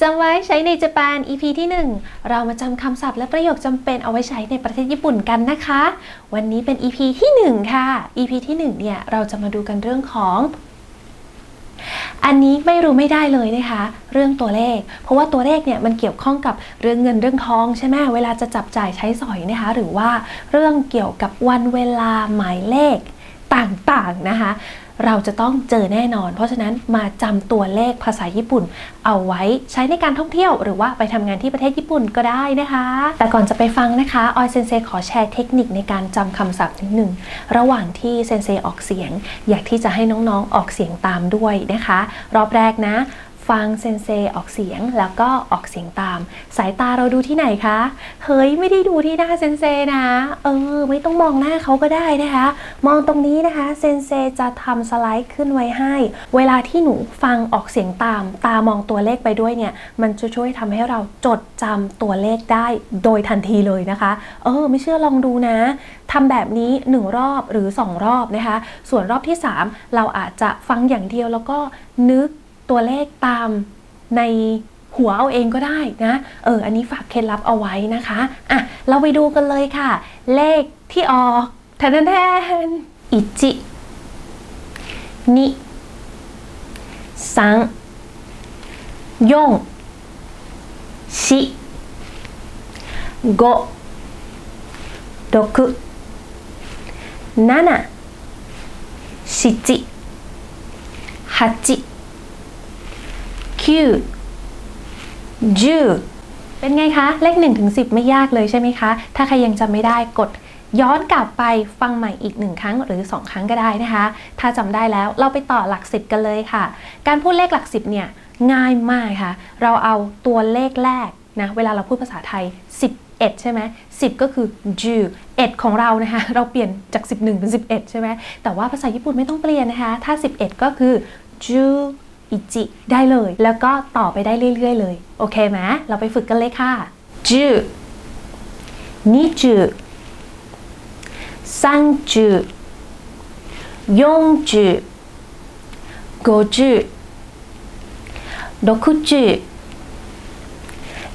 จำไว้ใช้ในญี่ปุ่น EP ที่ 1 เรามาจำคำศัพท์และประโยคจำเป็นเอาไว้ใช้ในประเทศญี่ปุ่นกันนะคะ วันนี้เป็น EP ที่ 1 ค่ะ EP ที่ 1 เนี่ย เราจะมาดูกันเรื่องของ อันนี้ไม่รู้ไม่ได้เลยนะคะ เรื่องตัวเลข เพราะว่าตัวเลขเนี่ยมันเกี่ยวข้องกับเรื่องเงินเรื่องทองใช่ไหมเวลาจะจับจ่ายใช้สอยนะคะ หรือว่าเรื่องเกี่ยวกับวันเวลาหมายเลขต่างๆนะคะ เราจะต้องเจอแน่นอน เพราะฉะนั้นมาจำตัวเลขภาษาญี่ปุ่น เอาไว้ใช้ในการท่องเที่ยว หรือว่าไปทำงานที่ประเทศญี่ปุ่นก็ได้นะคะ แต่ก่อนจะไปฟังนะคะออยเซนเซขอแชร์เทคนิคในการจำคำศัพท์นิดหนึ่งระหว่างที่เซนเซออกเสียง อยากที่จะให้น้องๆออกเสียงตามด้วยนะคะ รอบแรกนะ ฟังเซนเซออกเสียงแล้วก็ออกเสียงตาม สายตาเราดูที่ไหนคะ เฮ้ยไม่ได้ดูที่หน้าเซนเซนะ เออ ไม่ต้องมองหน้าเขาก็ได้นะคะ มองตรงนี้นะคะเซนเซจะทำสไลด์ขึ้นไว้ให้ เวลาที่หนูฟังออกเสียงตาม ตามองตัวเลขไปด้วยเนี่ย มันจะช่วยทำให้เราจดจำตัวเลขได้โดยทันทีเลยนะคะ เออ ไม่เชื่อลองดูนะทำแบบนี้ 1 รอบหรือ 2 รอบนะคะ ส่วนรอบที่ 3 เราอาจจะฟังอย่างเดียวแล้วก็นึก ตัวเลขตามในหัวเอาเองก็ได้นะ เออ อันนี้ฝากเคล็ดลับเอาไว้นะคะ อะ เราไปดูกันเลยค่ะ เลขที่ออกทนแทนอิจินิสังยงชิโกดกุนานาชิจิฮัจิ เป็นไงคะ เลข1ถึง10ไม่ยากเลยใช่ไหมคะ ถ้าใครยังจำไม่ได้กดย้อนกลับไปฟังใหม่อีก 1 ครั้งหรือ 2 ครั้งก็ได้นะคะ ถ้าจำได้แล้วเราไปต่อหลัก10กันเลยค่ะ การพูดเลขหลัก10เนี่ยง่ายมากค่ะ เราเอาตัวเลขแรกนะเวลาเราพูดภาษาไทย 11 ใช่ไหม10ก็คือจูเอ็ดของเรานะคะ เราเปลี่ยนจาก 11 เป็น 11 ใช่ไหมแต่ว่าภาษาญี่ปุ่นไม่ต้องเปลี่ยนนะคะ ถ้า 11 ก็คือจูอิ อิจิได้เลย แล้วก็ต่อไปได้เรื่อย ๆ เลย โอเคไหมเราไปฝึกกันเลยค่ะจูนิจูสามจูยงจูโกจูหกจู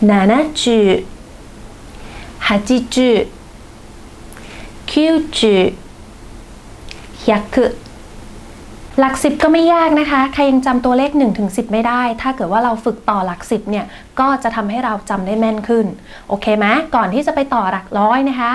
นานาจูห้าจูเก้าจู100 หลักสิบก็ไม่ยากนะคะ ใครยังจำตัวเลข1ถึง10ไม่ได้ ถ้าเกิดว่าเราฝึกต่อหลักสิบเนี่ย ก็จะทำให้เราจำได้แม่นขึ้น โอเคไหมก่อนที่จะไปต่อหลักร้อยนะคะ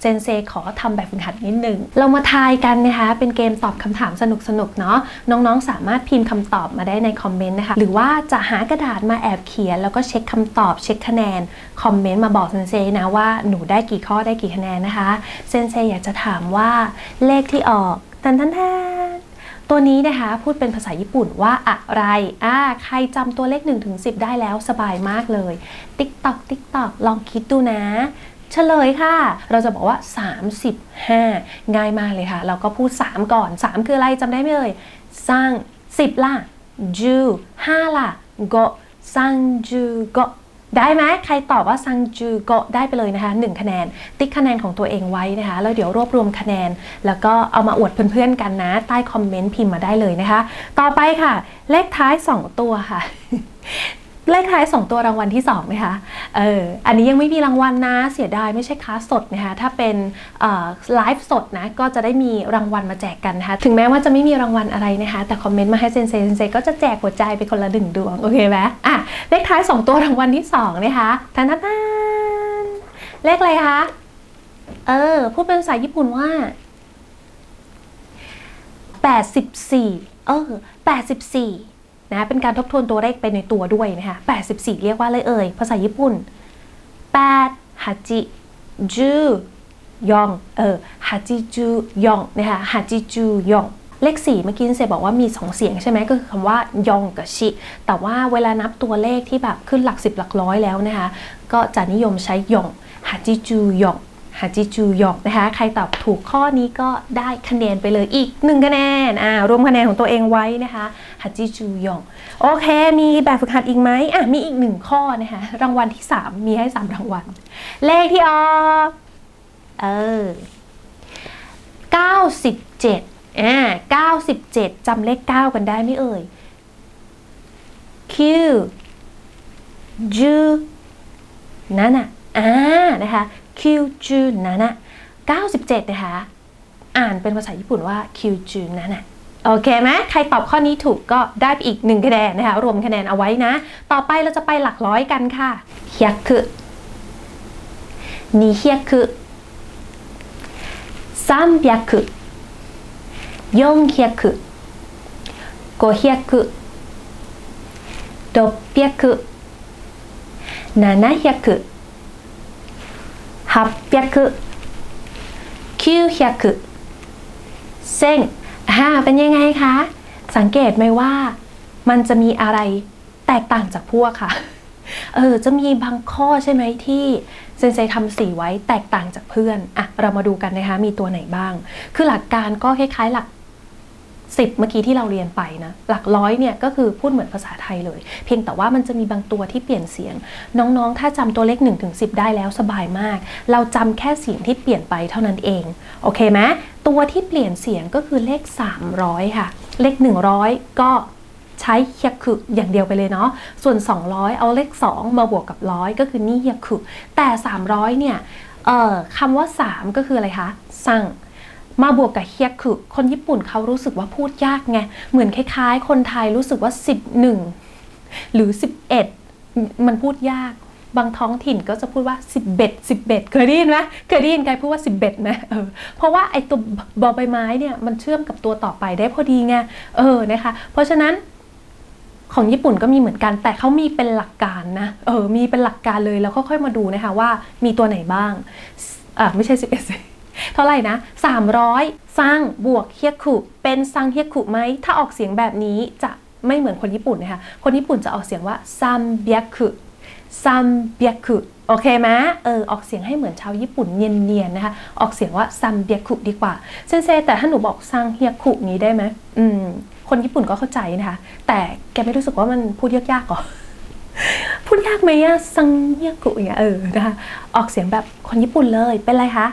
เจนเซขอทำแบบฝึกหัดนิดนึง เรามาทายกันนะคะ เป็นเกมตอบคำถามสนุกๆเนาะ น้องๆ สามารถพิมพ์คำตอบมาได้ในคอมเมนต์นะคะ หรือว่าจะหากระดาษมาแอบเขียน แล้วก็เช็คคำตอบ เช็คคะแนน คอมเมนต์มาบอกเซนเซนะว่าหนูได้กี่ข้อได้กี่คะแนนนะคะ เซนเซอยากจะถามว่าเลขที่ออกทันทันแทน ตัวนี้นะคะพูดเป็นภาษาญี่ปุ่นว่าอะไรอ่าใครจำตัวเลข 1-10ถึงได้แล้วสบายมากเลย ติ๊กตอกติ๊กตอกลองคิดดูนะเฉลยค่ะ เราจะบอกว่า 35 ง่ายมากเลยค่ะ เราก็พูด 3 ก่อน 3 คืออะไรจำได้ไหมเอ่ยซัง10ล่ะจู5ล่ะโกซังจูโก ได้ไหมใครตอบว่าซังจูก็ได้ไปเลยนะคะ1คะแนน ติ๊กคะแนนของตัวเองไว้นะคะ แล้วเดี๋ยวรวบรวมคะแนน แล้วก็เอามาอวดเพื่อนๆกันนะ ใต้คอมเมนต์พิมพ์มาได้เลยนะคะ ต่อไปค่ะ เลขท้าย 2 ตัวค่ะ เลขท้าย2ตัวรางวัลที่2ไหมคะเอออันนี้ยังไม่มีรางวัลนะ เสียดายไม่ใช่คลาสสดนะคะ ถ้าเป็นไลฟ์สดนะ ก็จะได้มีรางวัลมาแจกกันนะคะ ถึงแม้ว่าจะไม่มีรางวัลอะไรนะคะ แต่คอมเมนต์มาให้เซนเซเซนเซก็จะแจกหัวใจไปคนละหนึ่งดวง โอเคไหมอะ เลขท้าย 2 ตัวรางวัลที่2นะคะทันทันเลขอะไรคะ เออ พูดเป็นภาษาญี่ปุ่นว่า 84 เออ 84 นะเป็นการทบทวนตัวเลขไปในตัวด้วยนะคะ84 เรียกว่าอะไรเอ่ย ภาษาญี่ปุ่น8 8จูยองเออฮัจิจูยองนะคะฮัจิจูยองเลข 4 เมื่อกี้เซบอกว่ามี 2 เสียงใช่ไหมก็คือคำว่ายองกับชิ แต่ว่าเวลานับตัวเลขที่แบบขึ้นหลัก 10 หลักร้อยแล้วนะคะ ก็จะนิยมใช้ยองฮัจิจูยองฮาจิจูยองนะคะ ใครตอบถูกข้อนี้ก็ได้คะแนนไปเลยอีก 1 คะแนนอ่ารวมคะแนนของตัวเองไว้นะคะ ฮาจิจูยอง โอเค มีแบบฝึกหัดอีกไหมอะ มีอีกหนึ่งข้อนะคะ รางวัลที่ 3 มีให้ 3 รางวัล เลขที่ออกเออ97อ่า97จำเลข 9 กันได้ไหมเอ่ย Q จูนั่นน่ะอ่านะคะคิวจูนั่นน่ะ97นะคะ อ่านเป็นภาษาญี่ปุ่นว่าคิวจูนั่นน่ะ โอเคไหมใครตอบข้อนี้ถูกก็ได้ไปอีกหนึ่งคะแนนนะคะ รวมคะแนนเอาไว้นะ ต่อไปเราจะไปหลักร้อยกันค่ะเฮียคือนี่เฮียคือ300 400 500 600 700 800 900เส้นอ่าเป็นยังไงคะ สังเกตไหมว่ามันจะมีอะไรแตกต่างจากพวกค่ะ เออ จะมีบางข้อใช่ไหมที่เซนเซทำสีไว้แตกต่างจากเพื่อน อะ เรามาดูกันนะคะ มีตัวไหนบ้าง คือหลักการก็คล้ายๆ หลัก สิบเมื่อกี้ที่เราเรียนไปนะ หลักร้อยเนี่ยก็คือพูดเหมือนภาษาไทยเลย เพียงแต่ว่ามันจะมีบางตัวที่เปลี่ยนเสียง น้องๆ ถ้าจำตัวเลข1นถึงสิได้แล้วสบายมาก เราจำแค่เสียงที่เปลี่ยนไปเท่านั้นเอง โอเคไหมตัวที่เปลี่ยนเสียงก็คือเลข 300 ค่ะ เลข 100 ก็ใช้เฮียคืออย่างเดียวไปเลยเนาะ ส่วน 200 เอาเลข 2 มาบวกกับร้อยก็คือนี่เฮียคือแต่ 300 เนี่ย เอ่อคำว่า 3 ก็คืออะไรคะ สั่ง มาบวกกับเฮียคือคนญี่ปุ่นเขารู้สึกว่าพูดยากไง เหมือนคล้ายๆ คนไทยรู้สึกว่า 11 หรือ 11 มันพูดยาก บางท้องถิ่นก็จะพูดว่า 11 11 เคยได้ยินไหมเคยได้ยินใครพูดว่า 11ไหมเออเพราะว่าไอตัวบอใบไม้เนี่ยมันเชื่อมกับตัวต่อไปได้พอดีไงเออนะคะ เพราะฉะนั้นของญี่ปุ่นก็มีเหมือนกันแต่เขามีเป็นหลักการนะเออมีเป็นหลักการเลยแล้วค่อยๆมาดูนะคะว่ามีตัวไหนบ้างอ่าไม่ใช่ 11 เท่าไหร่นะ 300 ซังบวกเฮียคุเป็นซังเฮียคุไหม ถ้าออกเสียงแบบนี้จะไม่เหมือนคนญี่ปุ่นนะคะ คนญี่ปุ่นจะออกเสียงว่าซัมเบียคุซัมเบียคุโอเคไหมเออออกเสียงให้เหมือนชาวญี่ปุ่นเนียนๆนะคะ ออกเสียงว่าซัมเบียคุดีกว่าเซนเซแต่ถ้าหนูบอกซังเฮียคุนี้ได้ไหมอืมคนญี่ปุ่นก็เข้าใจนะคะ แต่แกไม่รู้สึกว่ามันพูดยากๆหรอพูดยากไหมอะซังเฮียกุอย่างเงี้ยเออนะคะออกเสียงแบบคนญี่ปุ่นเลยเป็นไรคะ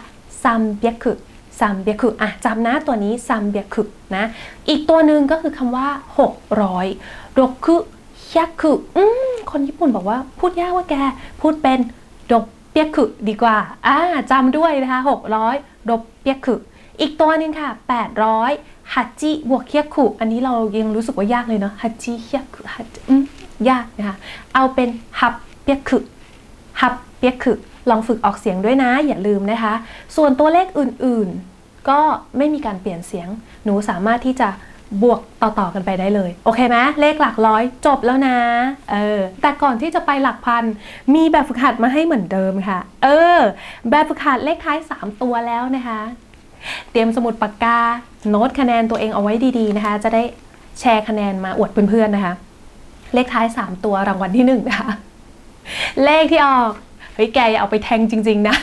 ซัมเบียคุซัมเบียคุอะจำนะตัวนี้ซัมเบียคุนะอีกตัวหนึ่งก็คือคำว่า 600รกคุฮิยคุอืมคนญี่ปุ่นบอกว่าพูดยากว่าแก พูดเป็นดกเปียคุดีกว่าอ่าจำด้วยนะคะ600ดกเปียคุอีกตัวนึงค่ะ 800ฮัจจิบวกเฮียคุอันนี้เรายังรู้สึกว่ายากเลยเนาะฮัจจิเฮียคุฮัจจิอืมยากนะคะเอาเป็นฮับเปียกคือฮับเปียกคือ ลองฝึกออกเสียงด้วยนะ อย่าลืมนะคะ ส่วนตัวเลขอื่นๆ ก็ไม่มีการเปลี่ยนเสียง หนูสามารถที่จะบวกต่อๆกันไปได้เลย โอเคไหมเลขหลักร้อยจบแล้วนะ เออ แต่ก่อนที่จะไปหลักพัน มีแบบฝึกหัดมาให้เหมือนเดิมค่ะ เออ แบบฝึกหัดเลขท้าย 3 ตัวแล้วนะคะ เตรียมสมุดปากกา โน้ตคะแนนตัวเองเอาไว้ดีๆนะคะ จะได้แชร์คะแนนมาอวดเพื่อนๆนะคะ เลขท้าย 3 ตัวรางวัลที่1นะคะ เลขที่ออก ฮ้ยแกอย่าเอาไปแทงจริง ๆ นะ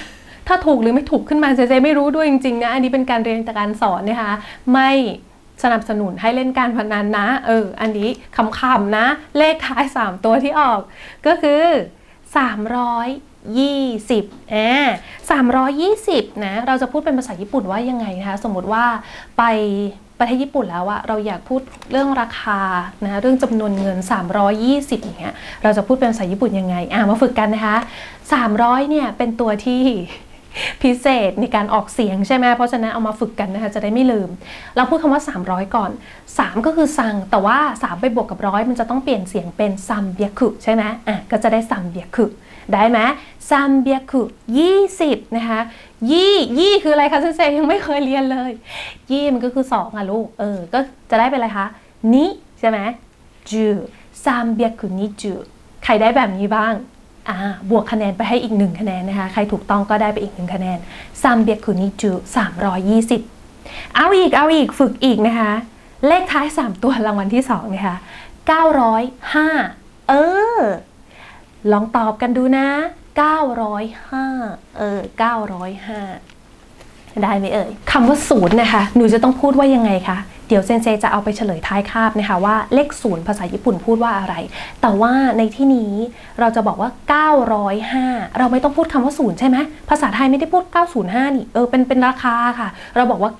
ถ้าถูกหรือไม่ถูกขึ้นมาเจเจไม่รู้ด้วยจริงๆนะ อันนี้เป็นการเรียนจากการสอนนะคะ ไม่สนับสนุนให้เล่นการพนันนะ เออ อันนี้คำๆนะ เลขท้าย 3 ตัวที่ออก ก็คือ 320อ่า320 นะ เราจะพูดเป็นภาษาญี่ปุ่นว่ายังไงนะคะ สมมติว่าไป ประเทศญี่ปุ่นแล้วอะเราอยากพูดเรื่องราคานะเรื่องจำนวนเงิน 320อย่างเงี้ยเราจะพูดเป็นภาษาญี่ปุ่นยังไงอะมาฝึกกันนะคะ 300เนี่ยเป็นตัวที่พิเศษในการออกเสียงใช่ไหมเพราะฉะนั้นเอามาฝึกกันนะคะจะได้ไม่ลืม เราพูดคำว่า 300 ก่อน 3 ก็คือซังแต่ว่า 3 ไปบวกกับร้อยมันจะต้องเปลี่ยนเสียงเป็นซัมเบียคุใช่ไหมอะก็จะได้ซัมเบียคุได้ไหมซัมเบียคุ20นะคะ ยี่ยี่คืออะไรคะเซนเซยังไม่เคยเรียนเลย ยี่มันก็คือ2อะลูกเออก็จะได้เป็นอะไรคะนิใช่ไหมจูซัมเบียคุนิจูใครได้แบบนี้บ้างอ่าบวกคะแนนไปให้อีกหนึ่งคะแนนนะคะ ใครถูกต้องก็ได้ไปอีกหนึ่งคะแนนซัมเบียคุนิจู320เอาอีกเอาอีกฝึกอีกนะคะ เลขท้าย 3 ตัวรางวัลที่2นะคะ905 เออ ลองตอบกันดูนะ 905 เออ 905 ได้ไหมเอ่ยคำว่าศูนย์นะคะ หนูจะต้องพูดว่ายังไงคะ เดี๋ยวเซนเซจะเอาไปเฉลยท้ายคาบนะคะว่าเลขศูนย์ภาษาญี่ปุ่นพูดว่าอะไร แต่ว่าในที่นี้เราจะบอกว่า 905 เราไม่ต้องพูดคำว่าศูนย์ใช่ไหม ภาษาไทยไม่ได้พูด 905 นี่ เออ เป็น เป็นราคาค่ะ เราบอกว่า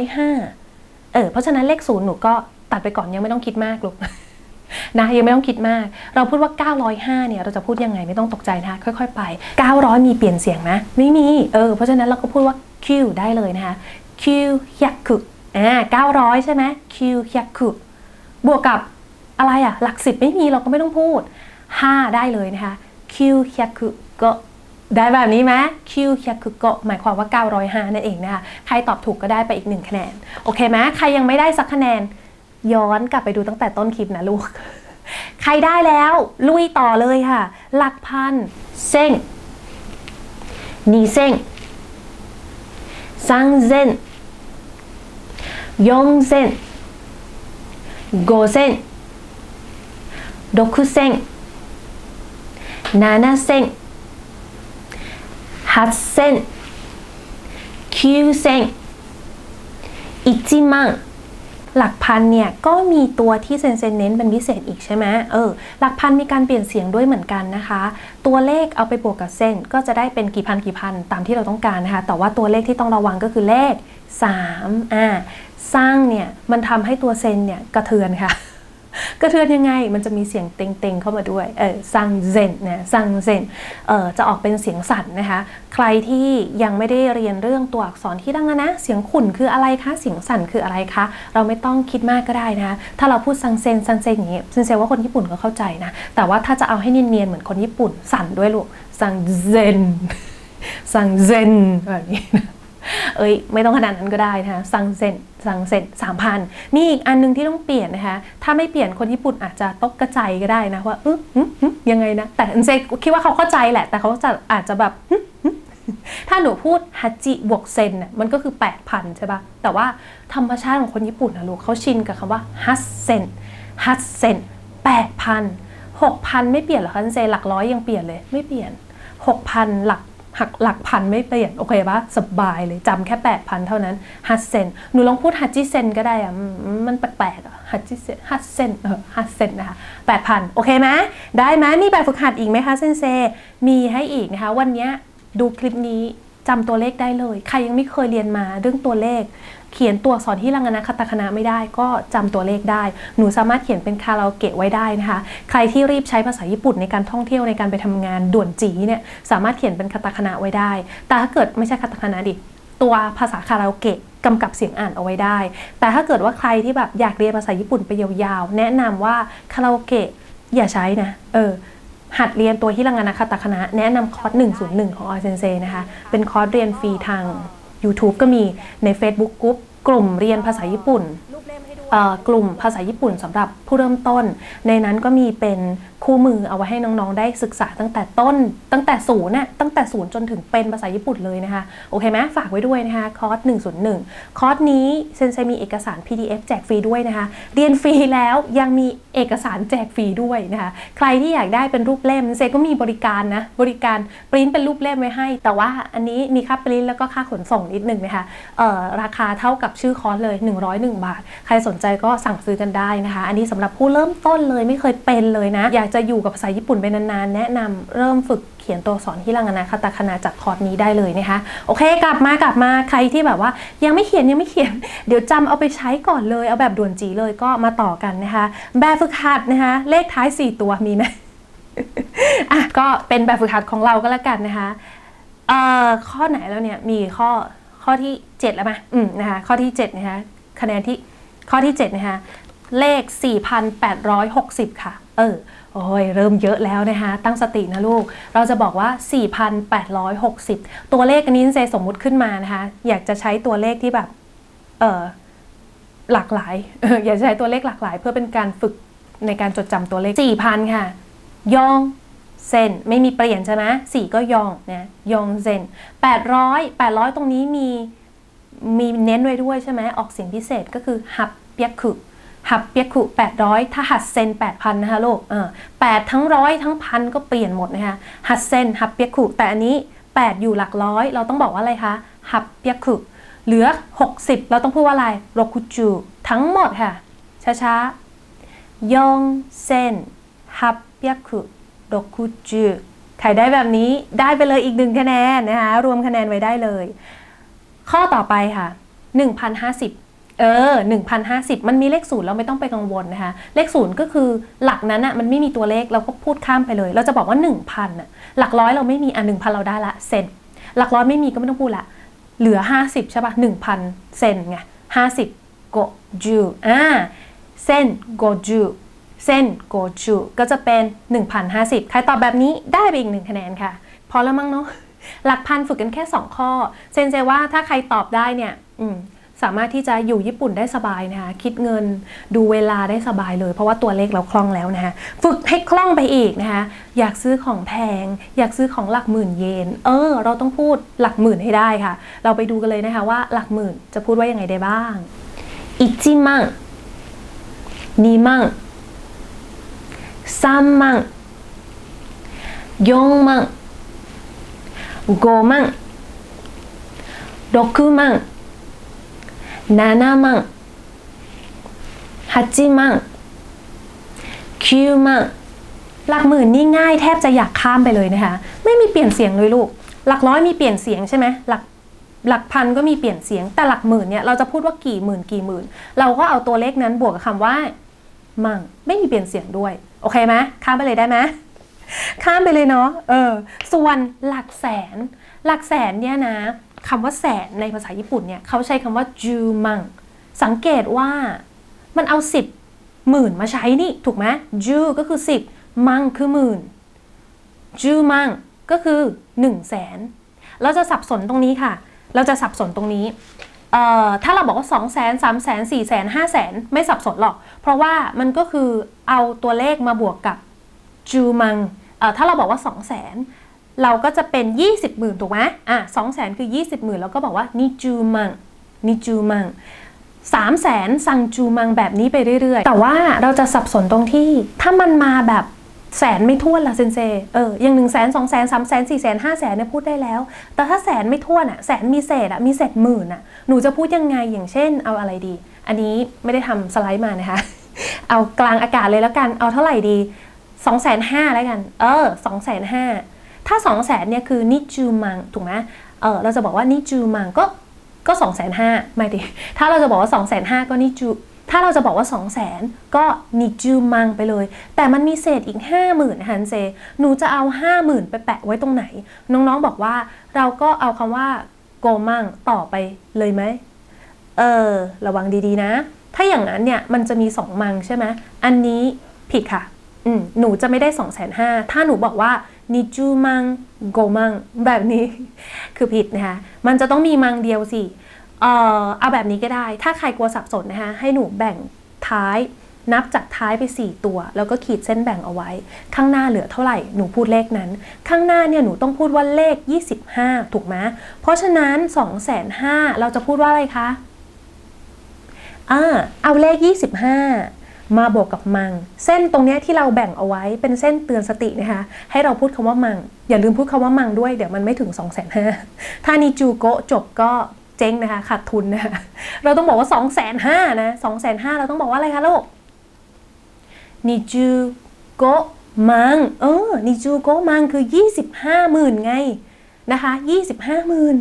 905 เออ เพราะฉะนั้นเลขศูนย์หนูก็ตัดไปก่อนยังไม่ต้องคิดมากลูก นะยังไม่ต้องคิดมาก เราพูดว่า 905 เนี่ยเราจะพูดยังไงไม่ต้องตกใจนะคะค่อย ๆ ไป 900 มีเปลี่ยนเสียงไหมไม่มีเออเพราะฉะนั้นเราก็พูดว่า Q ได้เลยนะคะ Q 100อ่า900 ใช่ไหม Q 100บวกกับอะไรอะหลักสิบไม่มีเราก็ไม่ต้องพูด 5 ได้เลยนะคะ Q 100ก็ได้แบบนี้ไหม Q 100ก็หมายความว่า 905 นั่นเองนะคะ ใครตอบถูกก็ได้ไปอีกหนึ่งคะแนน โอเคไหมใครยังไม่ได้สักคะแนน ย้อนกลับไปดูตั้งแต่ต้นคลิปนะลูก ใครได้แล้ว ลุยต่อเลยค่ะ หลักพันเส้งนีเส้งซังเส้นยงเส้นโกเส้นดกเส้นนานาเส้นฮัตเส้นคิวเส้นอิจิมัง หลักพันเนี่ยก็มีตัวที่เซนเซนเน้นเป็นพิเศษอีกใช่ไหมเออหลักพันมีการเปลี่ยนเสียงด้วยเหมือนกันนะคะ ตัวเลขเอาไปบวกกับเส้น ก็จะได้เป็นกี่พันกี่พันตามที่เราต้องการนะคะ แต่ว่าตัวเลขที่ต้องระวังก็คือเลข3อ่าสร้างเนี่ยมันทำให้ตัวเซนเนี่ยกระเทือนค่ะ กระเทือนยังไงมันจะมีเสียงเต็งๆเข้ามาด้วยเออซังเซนนะซังเซนเออจะออกเป็นเสียงสั่นนะคะ ใครที่ยังไม่ได้เรียนเรื่องตัวอักษรที่ดังนะ เสียงขุ่นคืออะไรคะเสียงสั่นคืออะไรคะเราไม่ต้องคิดมากก็ได้นะคะถ้าเราพูดซังเซนซังเซนอย่างนี้ซังเซนว่าคนญี่ปุ่นก็เข้าใจนะแต่ว่าถ้าจะเอาให้เนียนๆเหมือนคนญี่ปุ่นสั่นด้วยลูกซังเซนซังเซนแบบนี้นะเอ้ยไม่ต้องขนาดนั้นก็ได้นะคะสั่งเซน สั่งเซ็นสามพันมีอีกอันหนึงที่ต้องเปลี่ยนนะคะ ถ้าไม่เปลี่ยนคนญี่ปุ่นอาจจะตกกระจายก็ได้นะว่าอึ๊ยังไงนะ แต่เซคิดว่าเขาเข้าใจแหละ แต่เขาจะอาจจะแบบถ้าหนูพูดฮัจิบวกเซนน่ะมันก็คือ 8,000 ใช่ปะแต่ว่าธรรมชาติของคนญี่ปุ่นนะลูกเขาชินกับคำว่าฮัตเซนฮัตเซน8,000 6,000ไม่เปลี่ยนเหรอคะเซนหลักร้อยยังเปลี่ยนเลยไม่เปลี่ยน6,000หลัก หักหลักพันไม่เปลี่ยน โอเคปะสบายเลยจำแค่ 8,000 เท่านั้นฮัตเซนหนูลองพูดฮัตจิเซนก็ได้อะมันแปลกๆอะฮัตจิเซนฮัตเซนเออฮัตเซนนะคะ8,000 โอเคไหมได้ไหมมีแบบฝึกหัดอีกไหมคะเซนเซ มีให้อีกนะคะ วันนี้ดูคลิปนี้จำตัวเลขได้เลย ใครยังไม่เคยเรียนมาเรื่องตัวเลข เขียนตัวอักษรที่ลังนะคาตาคณะไม่ได้ก็จำตัวเลขได้ หนูสามารถเขียนเป็นคาราโอเกะไว้ได้นะคะ ใครที่รีบใช้ภาษาญี่ปุ่นในการท่องเที่ยวในการไปทำงานด่วนจีเนี่ยสามารถเขียนเป็นคาตาคณะไว้ได้ แต่ถ้าเกิดไม่ใช่คาตาคณะดิตัวภาษาคาราโอเกะกำกับเสียงอ่านเอาไว้ได้ แต่ถ้าเกิดว่าใครที่แบบอยากเรียนภาษาญี่ปุ่นไปยาวๆ แนะนำว่าคาราโอเกะอย่าใช้นะ เออ หัดเรียนตัวฮิรังานะคาตาคณะ แนะนำคอร์ส 101 ของออเซนเซนะคะ เป็นคอร์สเรียนฟรีทาง YouTube ก็มีใน Facebook กลุ่มกลุ่มเรียนภาษาญี่ปุ่นกลุ่มภาษาญี่ปุ่นสำหรับผู้เริ่มต้น ในนั้นก็มีเป็น คู่มือเอาไว้ให้น้องๆ ได้ศึกษาตั้งแต่ต้น ตั้งแต่ศูนย์น่ะตั้งแต่ศูนย์จนถึงเป็นภาษาญี่ปุ่นเลยนะคะ โอเคไหมฝากไว้ด้วยนะคะคอร์ส101 คอร์สนี้เซนเซมีเอกสาร PDF แจกฟรีด้วยนะคะ เรียนฟรีแล้วยังมีเอกสารแจกฟรีด้วยนะคะ ใครที่อยากได้เป็นรูปเล่มเซก็มีบริการนะ บริการปริ้นเป็นรูปเล่มไว้ให้ แต่ว่าอันนี้มีค่าปริ้นแล้วก็ค่าขนส่งนิดนึงนะคะเอ่อราคาเท่ากับชื่อคอร์สเลย 101 บาท ใครสนใจก็สั่งซื้อกันได้นะคะ อันนี้สำหรับผู้เริ่มต้นเลยไม่เคยเป็นเลยนะอยากจะอยู่กับภาษาญี่ปุ่นไปนานๆ แนะนำเริ่มฝึกเขียนตัวอักษรฮิรังานะคาตาคานาจากคอร์สนี้ได้เลยนะคะ โอเค กลับมากลับมาใครที่แบบว่า ยังไม่เขียนยังไม่เขียน เดี๋ยวจำเอาไปใช้ก่อนเลย เอาแบบด่วนจีเลยก็มาต่อกันนะคะ แบบฝึกหัดนะคะ เลขท้าย 4 ตัวมีไหมอะก็เป็นแบบฝึกหัดของเราก็แล้วกันนะคะเอ่อข้อไหนแล้วเนี่ยมีข้อข้อที่ 7 แล้วไหมอืมนะคะข้อที่7นะคะคะแนนที่ข้อที่7นะคะเลข 4,860 ค่ะ เออ โอ้ยเริ่มเยอะแล้วนะคะตั้งสตินะลูก เราจะบอกว่า 4,860 ตัวเลขอันนี้เซสมมุติขึ้นมานะคะ อยากจะใช้ตัวเลขที่แบบเออหลากหลาย อยากจะใช้ตัวเลขหลากหลาย เพื่อเป็นการฝึกในการจดจำตัวเลข 4,000 ค่ะ ยองเซนไม่มีเปลี่ยนใช่ไหมสี่ก็ยองนะยองเซนแปดร้อยแปดร้อยตรงนี้มีมีเน้นไว้ด้วยใช่ไหมออกเสียงพิเศษก็คือฮับเปียคุ ฮับเปียคุแปดร้อยถ้าหัดเซนแปดพันนะคะลูกแปดทั้งร้อยทั้งพันก็เปลี่ยนหมดนะคะหัดเซนฮับเปียคุแต่อันนี้แปดอยู่หลักร้อย เราต้องบอกว่าอะไรคะฮับเปียคุเหลือ 60 เราต้องพูดว่าอะไรโรคุจูทั้งหมดค่ะ ช้าๆยองเซนฮับเปียคุโรคุจูใครได้แบบนี้ได้ไปเลยอีกหนึ่งคะแนนนะคะรวมคะแนนไว้ได้เลย ข้อต่อไปค่ะ 1,050 เออ1,050 มันมีเลขศูนย์เราไม่ต้องไปกังวลนะคะ เลขศูนย์ก็คือหลักนั้นอะมันไม่มีตัวเลขเราก็พูดข้ามไปเลย เราจะบอกว่า 1,000อะหลักร้อยเราไม่มีอะ1,000เราได้ละเซนหลักร้อยไม่มีก็ไม่ต้องพูดละ เหลือ 50 ใช่ปะ1,000 เซนไง50โกจูอ่าเส้นโกจูเส้นโกจูก็จะเป็น 1,050 ใครตอบแบบนี้ได้ไปอีกหนึ่งคะแนนค่ะ พอแล้วมั้งเนาะหลักพันฝึกกันแค่ 2 ข้อ เซนเซว่าถ้าใครตอบได้เนี่ยอืม สามารถที่จะอยู่ญี่ปุ่นได้สบายนะคะคิดเงินดูเวลาได้สบายเลย เพราะว่าตัวเลขเราคล่องแล้วนะคะฝึกให้คล่องไปอีกนะคะอยากซื้อของแพง อยากซื้อของหลักหมื่นเยน เออ เราต้องพูดหลักหมื่นให้ได้ค่ะ เราไปดูกันเลยนะคะว่าหลักหมื่นจะพูดว่ายังไงได้บ้างอิจิมังนิมังซัมมังยงมังโกมังดกุมัง 7万8万9万หลักหมื่นนี่ง่ายแทบจะอยากข้ามไปเลยนะคะ ไม่มีเปลี่ยนเสียงเลยลูก หลักร้อยมีเปลี่ยนเสียงใช่ไหมหลักหลักพันก็มีเปลี่ยนเสียง แต่หลักหมื่นเนี่ยเราจะพูดว่ากี่หมื่นกี่หมื่น เราก็เอาตัวเลขนั้นบวกกับคำว่า มั่งไม่มีเปลี่ยนเสียงด้วย โอเคไหมข้ามไปเลยได้ไหม ข้ามไปเลยเนาะ เออ ส่วนหลักแสน หลักแสนเนี่ยนะ คำว่าแสนในภาษาญี่ปุ่นเนี่ยเขาใช้คำว่าจูมังสังเกตว่ามันเอาสิบหมื่นมาใช้นี่ ถูกไหมจูก็คือสิบมังคือหมื่นจูมังก็คือหนึ่งแสนเราจะสับสนตรงนี้ค่ะ เราจะสับสนตรงนี้ถ้าเราบอกว่า2 0 0 0 0 0 3 0 0 0 0 4 0 0 0 0 5 0 0 0 0ไม่สับสนหรอก เพราะว่ามันก็คือเอาตัวเลขมาบวกกับจูมังถ้าเราบอกว่า 2 0 0 0 0 0 เราก็จะเป็น 20หมื่นถูกไหมอะ2 0 0 0 0 0คือ20หมื่นแล้วก็บอกว่านิจูมังนิจูมัง3 0 0 0 0 0ซังจูมังแบบนี้ไปเรื่อยๆ แต่ว่าเราจะสับสนตรงที่ถ้ามันมาแบบแสนไม่ท้วนละเซนเซเอออย่างหนึ่งแสนสองแสนสามแสนสี่แสนห้าแสนเนี่ยพูดได้แล้ว แต่ถ้าแสนไม่ท้วนอะแสนมีเศษอะมีเศษหมื่นอะหนูจะพูดยังไงอย่างเช่นเอาอะไรดี อันนี้ไม่ได้ทำสไลด์มานะคะ เอากลางอากาศเลยแล้วกันเอาเท่าไหร่ดีสองแสนห้าแล้วกัน เออสองแสนห้า ถ้าสองแสนเนี่ยคือนิจูมังถูกไหมเออเราจะบอกว่านิจูมังก็ก็สองแสนห้าไม่ดิถ้าเราจะบอกว่าสองแสนห้าก็นิจูถ้าเราจะบอกว่า 2 0 0 0 0 0ก็นิจูมังไปเลย แต่มันมีเศษอีก 50,000นฮันเซหนูจะเอา 50,000 ไปแปะไว้ตรงไหน น้องๆบอกว่าเราก็เอาคำว่าโกมังต่อไปเลยไหมเออ ระวังดีๆนะ ถ้าอย่างนั้นเนี่ย มันจะมี 2 มังใช่ไหม อันนี้ผิดค่ะ อืมหนูจะไม่ได้ 2 5 0 0 0ถ้าหนูบอกว่า นิจูมังโกมังแบบนี้ คือผิดนะคะ มันจะต้องมีมังเดียวสิเอ่อเอาแบบนี้ก็ได้ ถ้าใครกลัวสับสนนะคะให้หนูแบ่งท้ายนับจากท้ายไป 4 ตัว แล้วก็ขีดเส้นแบ่งเอาไว้ ข้างหน้าเหลือเท่าไหร่หนูพูดเลขนั้น ข้างหน้าเนี่ยหนูต้องพูดว่าเลข 25 ถูกไหมเพราะฉะนั้น 2 5 0 0 0เราจะพูดว่าอะไรคะอ่าเอาเลข 25 มาบวกกับมัง เส้นตรงนี้ที่เราแบ่งเอาไว้เป็นเส้นเตือนสตินะคะ ให้เราพูดคำว่ามัง อย่าลืมพูดคำว่ามังด้วยเดี๋ยวมันไม่ถึง2 5 0 0 0ถ้านิจูโกจบก็เจ๊งนะคะขาดทุนนะคะเราต้องบอกว่า2 5 0 0 0นห้านะ2 5 0 0 0เราต้องบอกว่าอะไรคะลูกนิจูโกมังเออนิจูโกมังคือ 25หมื่นไงนะคะ25หมื่น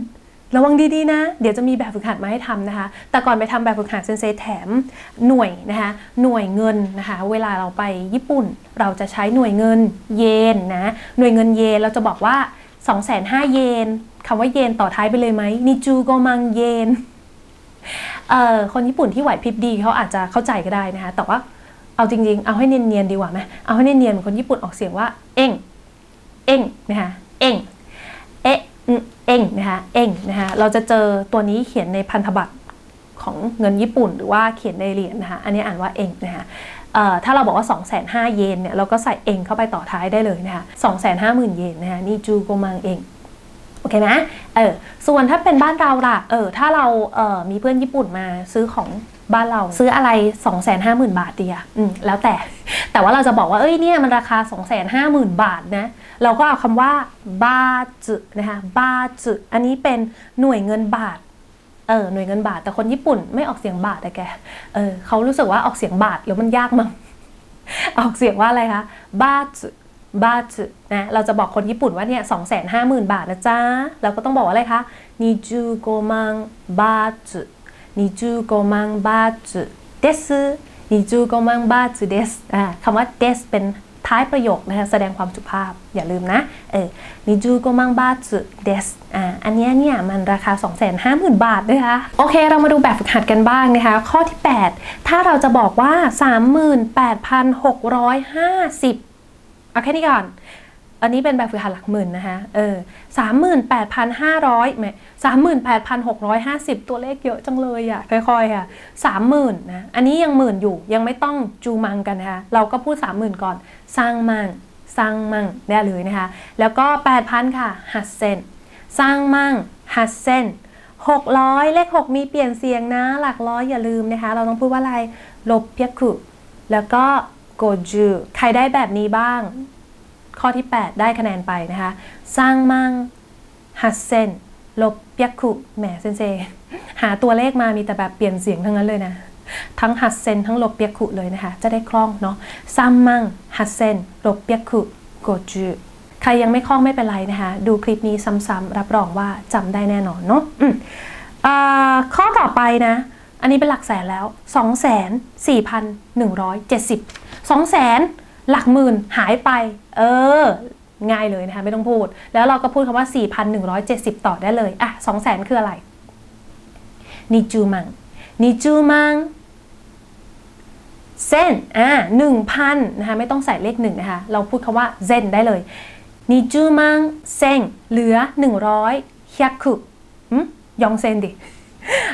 ระวังดีๆนะ เดี๋ยวจะมีแบบฝึกหัดมาให้ทำนะคะ แต่ก่อนไปทำแบบฝึกหัดเซนเซแถมหน่วยนะคะ หน่วยเงินนะคะ เวลาเราไปญี่ปุ่น เราจะใช้หน่วยเงินเยนนะ หน่วยเงินเยนเราจะบอกว่า 2 5 0 0 0เยนคำว่าเยนต่อท้ายไปเลยไหมนิจูโกมังเยนเอ่อคนญี่ปุ่นที่ไหวพริบดีเขาอาจจะเข้าใจก็ได้นะคะ แต่ว่าเอาจริง ๆ เอาให้เนียนๆดีกว่าไหมเอาให้เนียนๆเหมือนคนญี่ปุ่นออกเสียงว่า เอ็งเอ็งนะคะเอ็งเอ๊ะ เองนะคะเองนะคะเราจะเจอตัวนี้เขียนในพันธบัตรของเงินญี่ปุ่น หรือว่าเขียนในเหรียญนะคะอันนี้อ่านว่าเองนะคะถ้าเราบอกว่า 2 5 0 0 0เยนเนี่ยเราก็ใส่เองเข้าไปต่อท้ายได้เลยนะคะ2 5 0 0 0 0 เยนนะคะนี่จูโกมังเองโอเคไหมเออส่วนถ้าเป็นบ้านเราล่ะเออถ้าเราเออมีเพื่อนญี่ปุ่นมาซื้อของ บ้านเราซื้ออะไร 2 5 0 0 0 0 บาทดีอะอืมแล้วแต่ แต่ว่าเราจะบอกว่า เอ้ยเนี่ยมันราคา 2 5 0 0 0 0 บาทนะ เราก็เอาคำว่าบาจึนะคะบาจึอันนี้เป็นหน่วยเงินบาทเออหน่วยเงินบาทแต่คนญี่ปุ่นไม่ออกเสียงบาทอะแกเออเขารู้สึกว่าออกเสียงบาทแล้วมันยากมั้งออกเสียงว่าอะไรคะบาจึบาจึนะเราจะบอกคนญี่ปุ่นว่าเนี่ยสองแสนห้าหมื่นบาทนะจ๊ะเราก็ต้องบอกว่าอะไรคะนิจูโกมังบาจึ 25万บาทです25万บาทですคำว่าเดสเป็นท้ายประโยคนะคะแสดงความสุภาพอย่าลืมนะเออนิจูโกมังบาจุเดสอ่าอันนี้เนี่ยมันราคา 250,000 บาทนะคะโอเคเรามาดูแบบฝึกหัดกันบ้างนะคะ ข้อที่ 8 ถ้าเราจะบอกว่า 38,650 เอาแค่นี้ก่อน อันนี้เป็นแบบฝึกหัดหลักหมื่นนะคะ เออสามหมื่นแปดพันห้าร้อยไหมสามหมื่นแปดพันหกร้อยห้าสิบตัวเลขเยอะจังเลยอะค่อยๆค่ะสามหมื่นนะ อันนี้ยังหมื่นอยู่ ยังไม่ต้องจูมังกันนะคะ เราก็พูดสามหมื่นก่อน สร้างมังสร้างมังได้เลยนะคะ แล้วก็แปดพันค่ะ หัดเซนสร้างมังหัดเซนหกร้อยเลขหกมีเปลี่ยนเสียงนะ หลักร้อยอย่าลืมนะคะ เราต้องพูดว่าอะไรลบเปียกุแล้วก็โกจู ใครได้แบบนี้บ้าง ข้อที่ 8 ได้คะแนนไปนะคะสร้างมังฮัสเซนลบเปียกุแหมเซนเซหาตัวเลขมามีแต่แบบเปลี่ยนเสียงทั้งนั้นเลยนะ ทั้งฮัสเซนทั้งลบเปียกุเลยนะคะ จะได้คล่องเนาะสร้างมังฮัสเซนลบเปียกุโกจูใครยังไม่คล่องไม่เป็นไรนะคะ ดูคลิปนี้ซ้ำๆรับรองว่าจำได้แน่นอนเนาะข้อต่อไปนะ อันนี้เป็นหลักแสนแล้ว 2 4 1 7 0 2แสน หลักหมื่นหายไป เออ ง่ายเลยนะคะไม่ต้องพูด แล้วเราก็พูดคำว่า 4,170 ต่อได้เลย อะ2แสนคืออะไรนิจูมังนิจูมังเซนอ่า1,000นนะคะไม่ต้องใส่เลขหนึ่งนะคะ เราพูดคำว่าเซนได้เลยนิจูมังเซงเหลือ100ฮิยคุอืมยองเซนดิ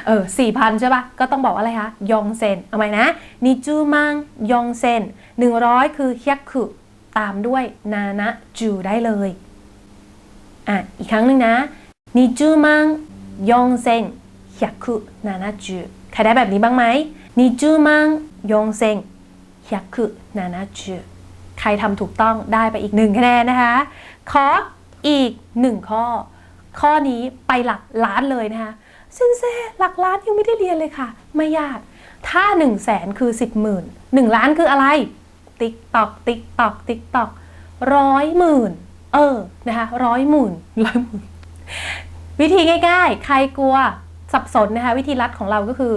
เออสี่พันใช่ปะก็ต้องบอกว่าอะไรคะยองเซนเอาไหมนะนิจูมังยองเซนหนึ่งร้อยคือเฮียคุตามด้วยนานะจูได้เลยอะอีกครั้งหนึ่งนะนิจูมังยองเซนเฮียคุนานะจูใครได้แบบนี้บ้างไหมนิจูมังยองเซนเฮียคุนานะจูใครทำถูกต้องได้ไปอีกหนึ่งคะแนนนะคะขออีกหนึ่งข้อ ข้อนี้ไปหลักล้านเลยนะคะ ซนเซหลักล้านยังไม่ได้เรียนเลยค่ะ ไม่ยาก ถ้า1นึ่งแสนคือ 10หมื่นหนึ่งล้านคืออะไร ติ๊กตอก ติ๊กตอก ติ๊กตอกร้อยหมื่นเออนะคะร้อยหมื่นร้อยหมื่นวิธีง่ายๆ ใครกลัวสับสนนะคะวิธีรัดของเราก็คือ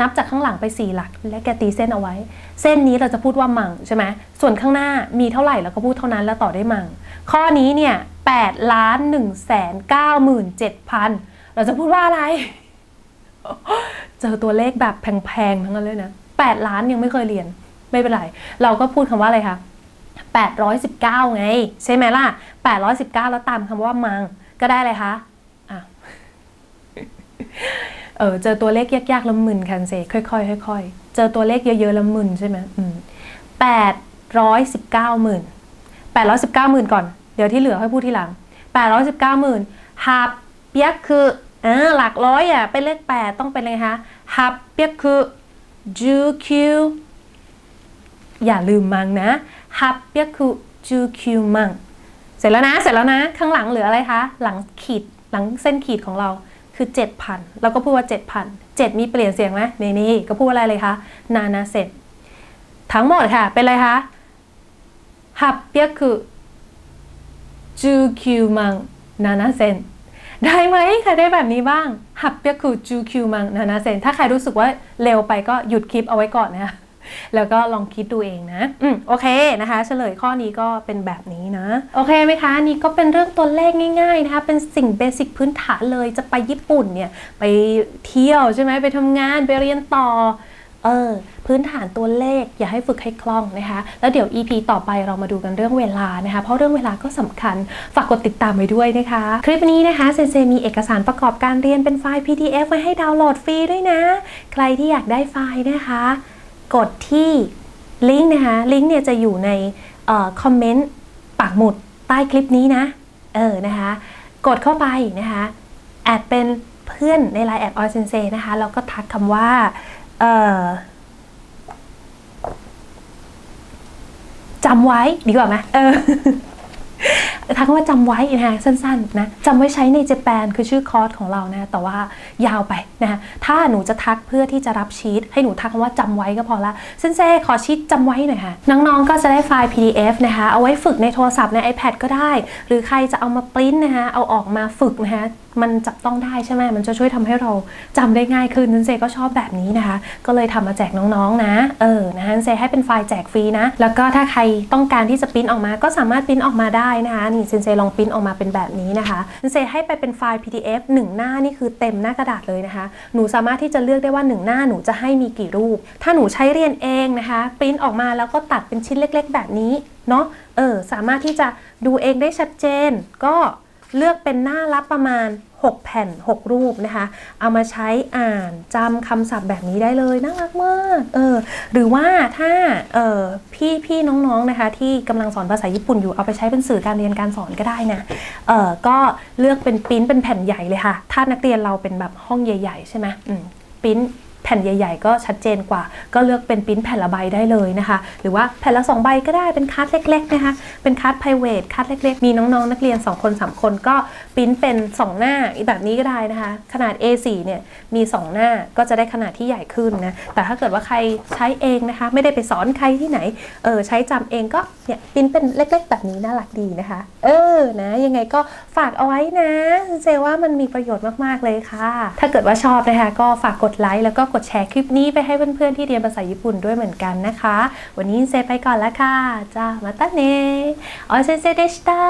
นับจากข้างหลังไป 4 หลัก และแกตีเส้นเอาไว้ เส้นนี้เราจะพูดว่ามังใช่ไหมส่วนข้างหน้ามีเท่าไหร่เราก็พูดเท่านั้นแล้วต่อได้มัง ข้อนี้เนี่ย8ล้าน1แสน9หมื่น7พัน เราจะพูดว่าอะไร เจอตัวเลขแบบแพงๆทั้งนั้นเลยนะ8ล้านยังไม่เคยเรียน ไม่เป็นไร เราก็พูดคำว่าอะไรคะ819 ไง ใช่ไหมล่ะ 819 แล้วตามคำว่ามัง ก็ได้เลยคะอะเออเจอตัวเลขยากๆล้วมึนคันเซค่อยๆค่อยๆเจอตัวเลขเยอะๆล้วมึนใช่ไหมอืม819หมื่น819หมื่นก่อน เดี๋ยวที่เหลือค่อยพูดทีหลัง819หมื่นฮับเปียกคือ ออหลักร้อยอะเป็นเลข8ต้องเป็นอะไรคะฮับเปียกคือจูคิวอย่าลืมมังนะฮับเปียกคือจูคิวมังเสร็จแล้วนะ เสร็จแล้วนะ ข้างหลังเหลืออะไรคะ หลังขีด หลังเส้นขีดของเราคือ 7,000เราก็พูดว่า 7,000 7 มีเปลี่ยนเสียงไหมนี่นี่ก็พูดว่าอะไรเลยคะ นานาเซนทั้งหมดค่ะ เป็นอะไรคะฮับเปียกคือจูคิวมังนานาเซน ได้ไหมใครได้แบบนี้บ้างฮับเปียคูจูคิวมังนานาเซนถ้าใครรู้สึกว่าเร็วไปก็หยุดคลิปเอาไว้ก่อนนะคะแล้วก็ลองคิดดูเองนะ อืม โอเคนะคะ เฉลยข้อนี้ก็เป็นแบบนี้นะ โอเคไหมคะนี่ก็เป็นเรื่องตัวเลขง่ายๆนะคะ เป็นสิ่งเบสิกพื้นฐานเลย จะไปญี่ปุ่นเนี่ย ไปเที่ยวใช่ไหม ไปทำงาน ไปเรียนต่อ เออพื้นฐานตัวเลขอย่าให้ฝึกให้คล่องนะคะ แล้วเดี๋ยว EP ต่อไปเรามาดูกันเรื่องเวลานะคะ เพราะเรื่องเวลาก็สำคัญฝากกดติดตามไว้ด้วยนะคะ คลิปนี้นะคะเซนเซมีเอกสารประกอบการเรียนเป็นไฟล์ PDF ไว้ให้ดาวน์โหลดฟรีด้วยนะ ใครที่อยากได้ไฟล์นะคะ กดที่ลิงก์นะคะลิงก์เนี่ยจะอยู่ในออคอมเมนต์ปักหมุดใต้คลิปนี้นะเออนะคะ กดเข้าไปนะคะแอดเป็นเพื่อนในไลน์แอดออยเซนเซนะคะแล้วก็ทักคำว่า จำไว้ดีกว่าไหมเออทักว่าจำไว้นะคะสั้นๆนะจำไว้ใช้ในเจแปนคือชื่อคอร์สของเรานะแต่ว่ายาวไปนะคะถ้าหนูจะทักเพื่อที่จะรับชีตให้หนูทักคำว่าจำไว้ก็พอละเซนเซ่ขอชีตจำไว้หน่อยค่ะ น้องๆก็จะได้ไฟล์ PDF นะคะเอาไว้ฝึกในโทรศัพท์ใน iPad ก็ได้ หรือใครจะเอามาปริ้นนะคะเอาออกมาฝึกนะคะ มันจับต้องได้ใช่ไหมมันจะช่วยทำให้เราจำได้ง่ายขึ้นนันเซก็ชอบแบบนี้นะคะ ก็เลยทำมาแจกน้องๆนะ เออนะคะนันเซให้เป็นไฟล์แจกฟรีนะ แล้วก็ถ้าใครต้องการที่จะปริ้นออกมาก็สามารถปริ้นออกมาได้นะคะนี่เซนเซลองปริ้นออกมาเป็นแบบนี้นะคะเซนเซให้ไปเป็นไฟล์ PDF หนึ่งหน้านี่คือเต็มหน้ากระดาษเลยนะคะ หนูสามารถที่จะเลือกได้ว่าหนึ่งหน้าหนูจะให้มีกี่รูป ถ้าหนูใช้เรียนเองนะคะปริ้นออกมาแล้วก็ตัดเป็นชิ้นเล็ก ๆ แบบนี้เนาะเออสามารถที่จะดูเองได้ชัดเจนก็ เลือกเป็นหน้ารับประมาณ 6 แผ่น 6 รูปนะคะ เอามาใช้อ่านจำคำศัพท์แบบนี้ได้เลยน่ารักมากเออหรือว่าถ้าเออพี่พี่น้องๆนะคะ ที่กำลังสอนภาษาญี่ปุ่นอยู่เอาไปใช้เป็นสื่อการเรียนการสอนก็ได้นะเออก็เลือกเป็นปริ้นเป็นแผ่นใหญ่เลยค่ะ ถ้านักเรียนเราเป็นแบบห้องใหญ่ ๆ ใช่ไหมอืมปริ้น แผ่นใหญ่ ๆ ก็ชัดเจนกว่า ก็เลือกเป็นปิ้นแผ่นละใบได้เลยนะคะ หรือว่าแผ่นละ 2 ใบก็ได้เป็นคัดเล็กๆนะคะ เป็นคัด p r i v a t คัดเล็กๆ มีน้องๆ นักเรียน 2 คน 3 คนก็ปิ้นเป็น 2 หน้าแบบนี้ก็ได้นะคะ ขนาด A4 เนี่ยมี 2 หน้าก็จะได้ขนาดที่ใหญ่ขึ้นนะ แต่ถ้าเกิดว่าใครใช้เองนะคะ ไม่ได้ไปสอนใครที่ไหนเออใช้จำเองก็เนี่ยปิ้นเป็นเล็ก ๆ แบบนี้น่ารักดีนะคะ เออนะยังไงก็ฝากเอาไว้นะเซว่ามันมีประโยชน์มากๆเลยค่ะ ถ้าเกิดว่าชอบนะคะก็ฝากกดไลค์แล้วก็กดแชร์คลิปนี้ไปให้เพื่อนๆที่เรียนภาษาญี่ปุ่นด้วยเหมือนกันนะคะ วันนี้เซไปก่อนแล้วค่ะจ้ามาตาเนออเซนเซเดชตา